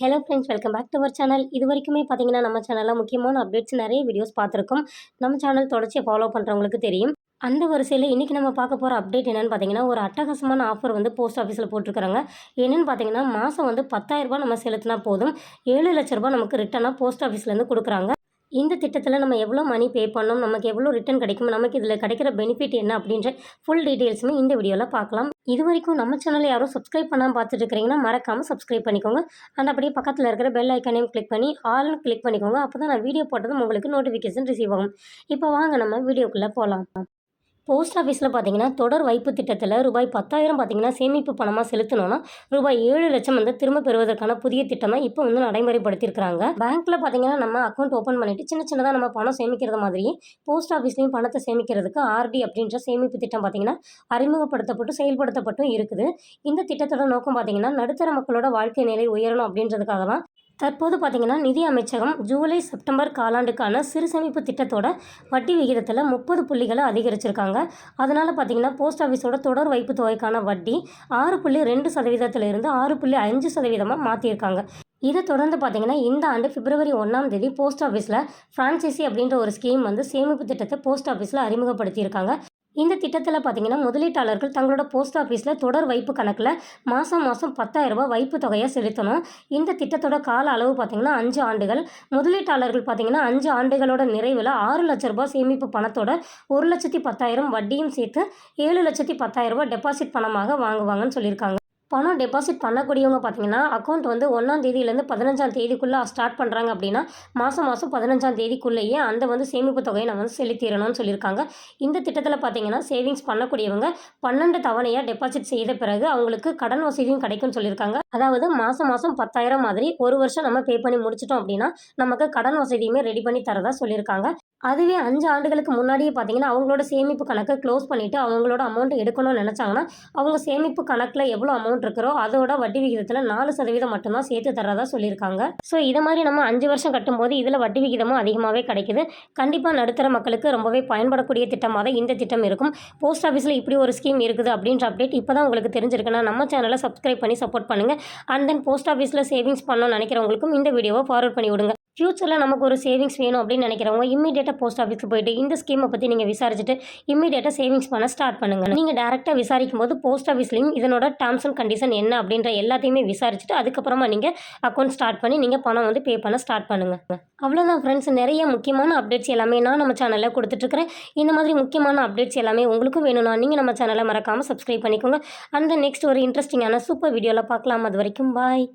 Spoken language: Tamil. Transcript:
Hello friends welcome back to our channel இது வரைக்குமே பார்த்தீங்கன்னா நம்ம சேனலில் முக்கியமான அப்டேட்ஸ் நிறைய வீடியோஸ் பார்த்துருக்கோம். நம்ம சேனல் தொடர்ச்சியை ஃபாலோ பண்ணுறவங்களுக்கு தெரியும். அந்த வரிசையில் இன்றைக்கி நம்ம பார்க்க போகிற அப்டேட் என்னென்னு பார்த்தீங்கன்னா ஒரு அட்டகாசமான ஆஃபர் வந்து போஸ்ட் ஆஃபீஸில் போட்டிருக்காங்க. என்னென்னு பார்த்தீங்கன்னா மாதம் வந்து பத்தாயிரரூபா நம்ம செலுத்தினா போதும். ஏழு லட்ச ரூபா நமக்கு ரிட்டனாக போஸ்ட் ஆஃபீஸ்லேருந்து கொடுக்குறாங்க. இந்த திட்டத்தில் நம்ம எவ்வளோ மணி பே பண்ணோம் நமக்கு எவ்வளோ ரிட்டர்ன் கிடைக்கும் நமக்கு இதில் கிடைக்கிற பெனிஃபிட் என்ன அப்படின்ற ஃபுல் டீட்டெயில்ஸுமே இந்த வீடியோவில் பார்க்கலாம். இது வரைக்கும் நம்ம சேனலை யாரும் சப்ஸ்கிரைப் பண்ணாமல் பார்த்துட்டு இருக்கிறீங்கன்னா மறக்காமல் சப்ஸ்கிரைப் பண்ணிக்கோங்க. அண்ட் அப்படியே பக்கத்தில் இருக்கிற பெல் ஐக்கானையும் கிளிக் பண்ணி ஆல்னு கிளிக் பண்ணிக்கோங்க. அப்போ தான் நான் வீடியோ போட்டதும் உங்களுக்கு நோட்டிஃபிகேஷன் ரிசீவ் ஆகும். இப்போ வாங்க நம்ம வீடியோக்குள்ளே போகலாம் போஸ்ட் ஆஃபீஸில் பார்த்தீங்கன்னா தொடர் வைப்பு திட்டத்தில் ரூபாய் பத்தாயிரம் பார்த்தீங்கன்னா சேமிப்பு பணமாக செலுத்தணும்னா ரூபாய் ஏழு லட்சம் வந்து திரும்ப பெறுவதற்கான புதிய திட்டமாக இப்போ வந்து நடைமுறைப்படுத்தியிருக்காங்க பேங்க்கில் பார்த்தீங்கன்னா நம்ம அக்கௌண்ட் ஓப்பன் பண்ணிட்டு சின்ன சின்னதாக நம்ம பணம் சேமிக்கிறது மாதிரி போஸ்ட் ஆஃபீஸ்லேயும் பணத்தை சேமிக்கிறதுக்கு ஆர்டி அப்படின்ற சேமிப்பு திட்டம் பார்த்தீங்கன்னா அறிமுகப்படுத்தப்பட்டு செயல்படுத்தப்பட்டும் இருக்குது. இந்த திட்டத்தோட நோக்கம் பார்த்தீங்கன்னா நடுத்தர மக்களோட வாழ்க்கை நிலை உயரணும் அப்படின்றதுக்காக தான் தற்போது பார்த்திங்கன்னா நிதி அமைச்சகம் ஜூலை செப்டம்பர் காலாண்டுக்கான சிறு சேமிப்பு திட்டத்தோட வட்டி விகிதத்தில் முப்பது புள்ளிகளை அதிகரிச்சிருக்காங்க. அதனால் பார்த்தீங்கன்னா போஸ்ட் ஆஃபீஸோட தொடர் வைப்பு தொகைக்கான வட்டி ஆறு புள்ளி ரெண்டு சதவீதத்திலிருந்து ஆறு புள்ளி அஞ்சு சதவீதமாக மாற்றியிருக்காங்க இதை தொடர்ந்து பார்த்தீங்கன்னா இந்த ஆண்டு பிப்ரவரி ஒன்றாம் தேதி போஸ்ட் ஆஃபீஸில் ஃப்ரான்ச்சைசி அப்படின்ற ஒரு ஸ்கீம் வந்து சேமிப்பு திட்டத்தை போஸ்ட் ஆஃபீஸில் அறிமுகப்படுத்தியிருக்காங்க. இந்த திட்டத்தில் பார்த்தீங்கன்னா முதலீட்டாளர்கள் தங்களோட போஸ்ட் ஆஃபீஸில் தொடர் வைப்பு கணக்கில் மாதம் மாதம் பத்தாயிரரூபா வைப்பு தொகையை செலுத்தணும். இந்த திட்டத்தோட கால அளவு பார்த்தீங்கன்னா அஞ்சு ஆண்டுகள். முதலீட்டாளர்கள் பார்த்தீங்கன்னா அஞ்சு ஆண்டுகளோட நிறைவில் ஆறு லட்ச ரூபாய் சேமிப்பு பணத்தோட ஒரு லட்சத்தி பத்தாயிரம் வட்டியும் சேர்த்து ஏழு லட்சத்தி பத்தாயிரரூபா டெபாசிட் பணமாக வாங்குவாங்கன்னு சொல்லியிருக்காங்க. பணம் டெபாசிட் பண்ணக்கூடியவங்க பார்த்தீங்கன்னா அக்கௌண்ட் வந்து ஒன்றாம் தேதியிலேருந்து பதினஞ்சாம் தேதிக்குள்ளே ஸ்டார்ட் பண்ணுறாங்க அப்படின்னா மாதம் மாதம் பதினஞ்சாம் தேதிக்குள்ளேயே அந்த வந்து சேமிப்பு தொகையை நம்ம வந்து செலுத்திடணும்னு சொல்லியிருக்காங்க. இந்த திட்டத்தில் பார்த்தீங்கன்னா சேவிங்ஸ் பண்ணக்கூடியவங்க பன்னெண்டு தவணையாக டெபாசிட் செய்த பிறகு அவங்களுக்கு கடன் வசதியும் கிடைக்கும்னு சொல்லியிருக்காங்க. அதாவது மாதம் மாதம் பத்தாயிரம் மாதிரி ஒரு வருஷம் நம்ம பே பண்ணி முடிச்சிட்டோம் அப்படின்னா நமக்கு கடன் வசதியுமே ரெடி பண்ணி தரதா சொல்லியிருக்காங்க. அதுவே அஞ்சு ஆண்டுகளுக்கு முன்னாடியே பார்த்தீங்கன்னா அவங்களோட சேமிப்பு கணக்கை க்ளோஸ் பண்ணிவிட்டு அவங்களோட அமௌண்ட் எடுக்கணும்னு நினச்சாங்கன்னா அவங்க சேமிப்பு கணக்கில் எவ்வளோ அமௌண்ட் இருக்கிறோ அதோட வட்டி விகிதத்தில் நாலு சதவீதம் மட்டும்தான் சேர்த்து தரதா சொல்லியிருக்காங்க. ஸோ இதை மாதிரி நம்ம அஞ்சு வருஷம் கட்டும்போது இதில் வட்டி விகிதமும் அதிகமாகவே கிடைக்குது. கண்டிப்பாக நடுத்தர மக்களுக்கு ரொம்பவே பயன்படக்கூடிய திட்டமாக தான் இந்த திட்டம் இருக்கும். போஸ்ட் ஆஃபீஸில் இப்படி ஒரு ஸ்கீம் இருக்குது அப்படின்ற அப்டேட் இப்போ தான் உங்களுக்கு தெரிஞ்சிருக்குன்னா நம்ம சேனலை சப்ஸ்கிரைப் பண்ணி சப்போர்ட் பண்ணுங்கள் அண்ட் தென் போஸ்ட் ஆஃபீஸில் சேவிங்ஸ் பண்ணணும்னு நினைக்கிறவங்களுக்கும் இந்த வீடியோவை ஃபார்வர்ட் பண்ணி விடுங்க. ஃப்யூச்சரில் நமக்கு ஒரு சேவிங்ஸ் வேணும் அப்படின்னு நினைக்கிறவங்க இம்மீடியட்டாக போஸ்ட் ஆஃபீஸுக்கு போயிட்டு இந்த ஸ்கீமை பற்றி நீங்கள் விசாரிச்சுட்டு இம்மீடியட்டாக சேவிங்ஸ் பண்ண ஸ்டார்ட் பண்ணுங்கள் நீங்கள் டேரெக்டாக விசாரிக்கும் போது போஸ்ட் ஆஃபீஸ்லையும் இதனோட டேர்ம்ஸ் அண்ட் கண்டிஷன் என்ன அப்படின்ற எல்லாத்தையுமே விசாரிச்சுட்டு அதுக்கப்புறமா நீங்கள் அக்கௌண்ட் ஸ்டார்ட் பண்ணி நீங்கள் பணம் வந்து பே பண்ண ஸ்டார்ட் பண்ணுங்கள் அவ்வளோதான் ஃப்ரெண்ட்ஸ் நிறைய முக்கியமான அப்டேட்ஸ் எல்லாமே நான் நம்ம சேனலில் கொடுத்துட்ருக்கிறேன். இந்த மாதிரி முக்கியமான அப்டேட்ஸ் எல்லாமே உங்களுக்கும் வேணும்னா நீங்கள் நம்ம சேனலை மறக்காமல் சப்ஸ்கிரைப் பண்ணிக்கோங்க. அந்த நெக்ஸ்ட் ஒரு இன்ட்ரெஸ்டிங்கான சூப்பர் வீடியோவில் பார்க்கலாம். அது வரைக்கும் பாய்